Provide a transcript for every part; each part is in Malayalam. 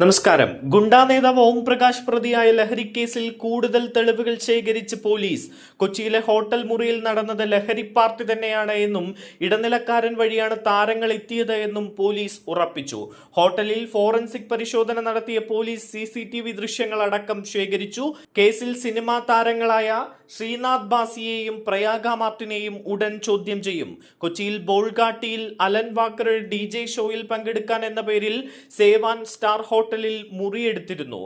നമസ്കാരം. ഗുണ്ടാ നേതാവ് ഓം പ്രകാശ് പ്രതിയായ ലഹരി കേസിൽ കൂടുതൽ തെളിവുകൾ ശേഖരിച്ച് പോലീസ്. കൊച്ചിയിലെ ഹോട്ടൽ മുറിയിൽ നടന്നത് ലഹരി പാർട്ടി തന്നെയാണ് എന്നും ഇടനിലക്കാരൻ വഴിയാണ് താരങ്ങൾ എത്തിയത് എന്നും പോലീസ് ഉറപ്പിച്ചു. ഹോട്ടലിൽ ഫോറൻസിക് പരിശോധന നടത്തിയ police C C T V ദൃശ്യങ്ങൾ അടക്കം ശേഖരിച്ചു. കേസിൽ സിനിമാ താരങ്ങളായ ശ്രീനാഥ് ബാസിയെയും പ്രയാഗ മാർട്ടിനെയും ഉടൻ ചോദ്യം ചെയ്യും. കൊച്ചിയിൽ ബോൾഗാട്ടിയിൽ അലൻ വാക്കർ ഡി ജെ ഷോയിൽ പങ്കെടുക്കാൻ എന്ന പേരിൽ സേവാൻ സ്റ്റാർ ഹോട്ടലിൽ മുറിയെടുത്തിരുന്നു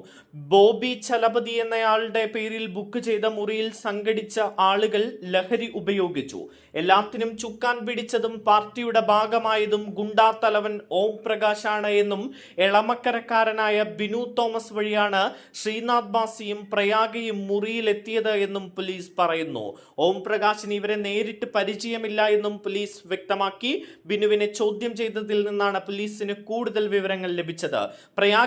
ബോബി ചലപതി എന്നയാളുടെ പേരിൽ ബുക്ക് ചെയ്ത മുറിയിൽ സംഘടിച്ച ആളുകൾ ലഹരി ഉപയോഗിച്ചു. എല്ലാത്തിനും ചുക്കാൻ പിടിച്ചതും പാർട്ടിയുടെ ഭാഗമായതും ഗുണ്ടാ തലവൻ ഓം പ്രകാശാണ് എന്നും എളമക്കരക്കാരനായ ബിനു തോമസ് വഴിയാണ് ശ്രീനാഥ് ബാസിയും പ്രയാഗയും മുറിയിലെത്തിയത് എന്നും പോലീസ് പറയുന്നു. ഓം പ്രകാശിന് ഇവരെ നേരിട്ട് പരിചയമില്ല എന്നും പോലീസ് വ്യക്തമാക്കി. ബിനുവിനെ ചോദ്യം ചെയ്തതിൽ നിന്നാണ് പോലീസിന് കൂടുതൽ വിവരങ്ങൾ ലഭിച്ചത്.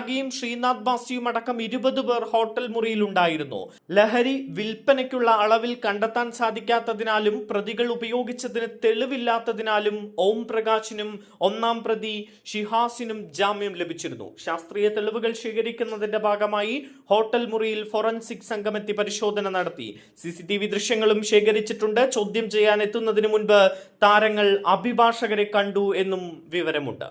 പ്രയാഗിയും ശ്രീനാഥ് ബാസിയും അടക്കം ഇരുപത് പേർ ഹോട്ടൽ മുറിയിലുണ്ടായിരുന്നു ലഹരി വിൽപ്പനയ്ക്കുള്ള അളവിൽ കണ്ടെത്താൻ സാധിക്കാത്തതിനാലും പ്രതികൾ ഉപയോഗിച്ചതിന് തെളിവില്ലാത്തതിനാലും ഓം പ്രകാശിനും ഒന്നാം പ്രതി ഷിഹാസിനും ജാമ്യം ലഭിച്ചിരുന്നു. ശാസ്ത്രീയ തെളിവുകൾ ശേഖരിക്കുന്നതിന്റെ ഭാഗമായി ഹോട്ടൽ മുറിയിൽ ഫോറൻസിക് സംഘമെത്തി പരിശോധന നടത്തി. സി സി ടി വി ദൃശ്യങ്ങളും ശേഖരിച്ചിട്ടുണ്ട്. ചോദ്യം ചെയ്യാൻ എത്തുന്നതിന് മുൻപ് താരങ്ങൾ അഭിഭാഷകരെ കണ്ടു എന്നും വിവരമുണ്ട്.